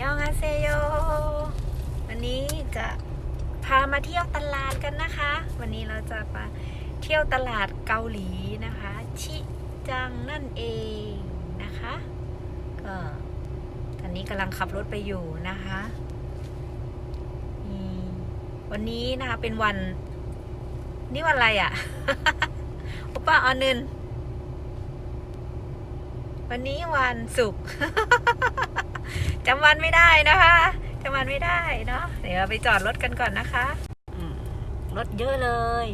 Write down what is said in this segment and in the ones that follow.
ยองอาเซโย วันนี้จะพามาเที่ยวตลาดกันนะคะ วันนี้เราจะมาเที่ยวตลาดเกาหลีนะคะ ชิจังนั่นเองนะคะ ก็ตอนนี้กำลังขับรถไปอยู่นะคะวันนี้นะคะเป็นวัน นี่วันอะไรอะ่ะโอป้าออนึนวันนี้วันศุกร์ จำวันไม่ได้นะคะจำวันไม่ได้เนาะเดี๋ยวเราไปจอดรถกันก่อนนะคะอืมรถเยอะเลย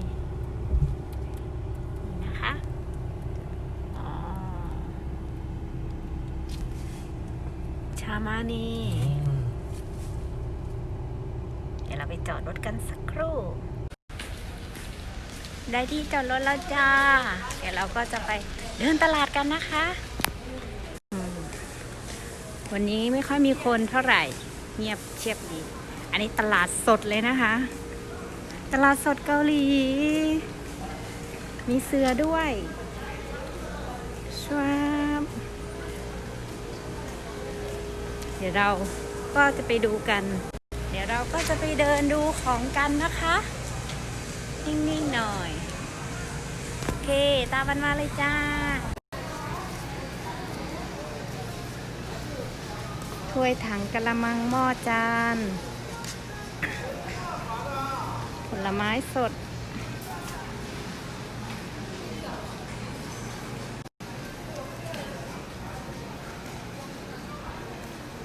นี่นะคะอ๋อชามานีเดี๋ยวเราไปจอดรถกันสักครู่ได้ที่จอดรถแล้วจ้า เดี๋ยวเราก็จะไปเดินตลาดกันนะคะอืม วันนี้ไม่ค่อยมีคนเท่าไหร่ เงียบเชียบดี อันนี้ตลาดสดเลยนะคะ ตลาดสดเกาหลี มีเสือด้วยชวบเดี๋ยวเราก็จะไปดูกัน เดี๋ยวเราก็จะไปเดินดูของกันนะคะ นิ่งๆหน่อย โอเค ตามมันมาเลยจ้า ถ้วยถังกะละมังหม้อจาน ผลไม้สด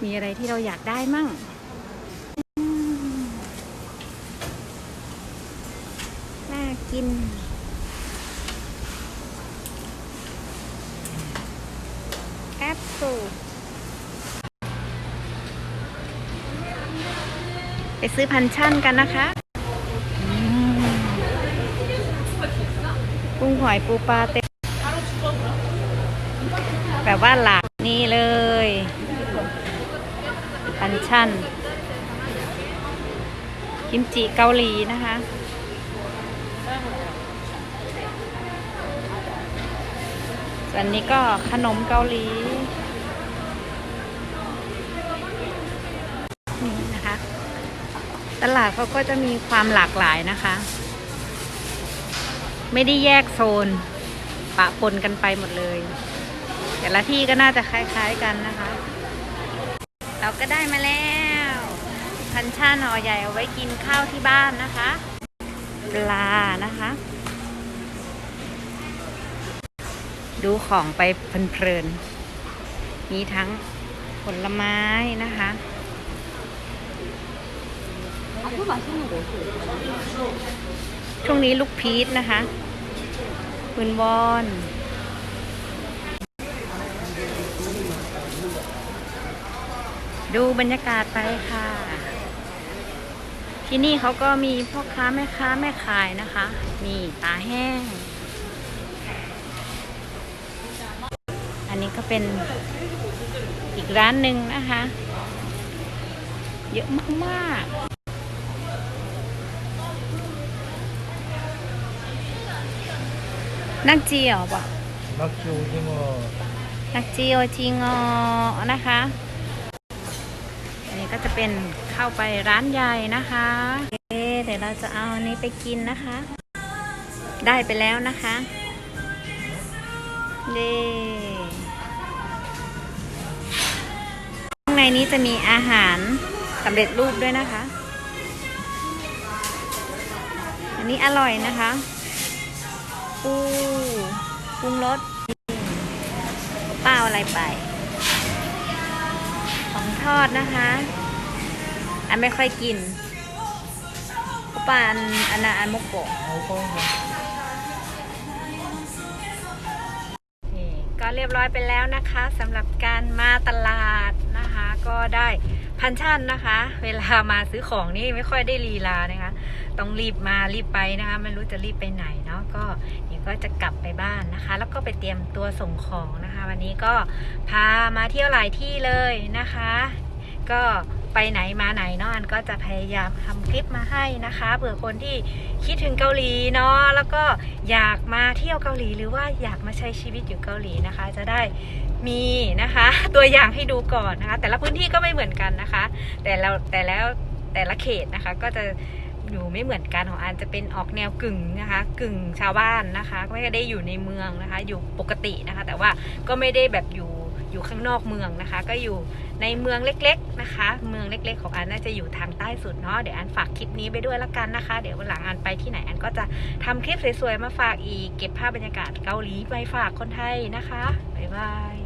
มีอะไรที่เราอยากได้มั่งน่ากิน แอปเปิล ไปซื้อพันชั่นกันนะคะกุ้งหอยปูปลาเต็มแบบว่าหลากนี่เลย พันชั่น กิมจิเกาหลีนะคะส่วนนี้ก็ขนมเกาหลี ตลาดเขาก็จะมีความหลากหลายนะคะ ไม่ได้แยกโซน ปะปนกันไปหมดเลย แต่ละที่ก็น่าจะคล้ายๆกันนะคะ เราก็ได้มาแล้ว พันชาหน่อใหญ่เอาไว้กินข้าวที่บ้านนะคะ ปลานะคะ ดูของไปเพลินๆมีทั้งผลไม้นะคะ ช่วงนี้ลูกพีชนะคะปืนวอนดูบรรยากาศไปค่ะ ที่นี่เขาก็มีพ่อค้าแม่ค้าแม่ขายนะคะ มีปลาแห้ง อันนี้ก็เป็นอีกร้านหนึ่งนะคะ เยอะมากๆ นักจีเหรอปะนักจูที่งอนักจีโอจีงอนะคะอันนี้ก็จะเป็นเข้าไปร้านใหญ่นะคะเดี๋ยวเราจะเอานนี้ไปกินนะคะ ได้ไปแล้วนะคะเด้ข้างในนี้จะมีอาหารสำเร็จรูปด้วยนะคะ อันนี้อร่อยนะคะ ปูปรุงรสป้าอาอะไรไป ของทอดนะคะ อันไม่ค่อยกินป้าอันอันน่ะอันมกโกก็เรียบร้อยไปแล้วนะคะสำหรับการมาตลาดนะคะ ก็ได้พันชั่นนะคะ เวลามาซื้อของนี่ไม่ค่อยได้ลีลานะคะ ต้องรีบมารีบไปนะคะไม่รู้จะรีบไปไหนเนาะก็เดี๋ยวก็จะกลับไปบ้านนะคะ แล้วก็ไปเตรียมตัวส่งของนะคะ วันนี้ก็พามาเที่ยวหลายที่เลยนะคะ ก็ไปไหนมาไหนเนาะอันก็จะพยายามทำคลิปมาให้นะคะเผื่อคนที่คิดถึงเกาหลีเนาะแล้วก็อยากมาเที่ยวเกาหลีหรือว่าอยากมาใช้ชีวิตอยู่เกาหลีนะคะ จะได้มีนะคะ ตัวอย่างให้ดูก่อนนะคะ แต่ละพื้นที่ก็ไม่เหมือนกันนะคะ แต่เราแต่แล้วแต่ละเขตนะคะก็จะ อยู่ไม่เหมือนกันของอันจะเป็นออกแนวกึ่งนะคะ กึ่งชาวบ้านนะคะไม่ได้อยู่ในเมืองนะคะ อยู่ปกตินะคะ แต่ว่าก็ไม่ได้แบบอยู่อยู่ข้างนอกเมืองนะคะ ก็อยู่ในเมืองเล็ก ๆนะคะ เมืองเล็ก ๆ ของอันน่าจะอยู่ทางใต้สุดเนาะเดี๋ยวอันฝากคลิปนี้ไปด้วยละกันนะคะ เดี๋ยววันหลังอันไปที่ไหนอันก็จะทำคลิปสวยๆมาฝากอีกเก็บภาพบรรยากาศเกาหลีไปฝากคนไทยนะคะบ๊ายบาย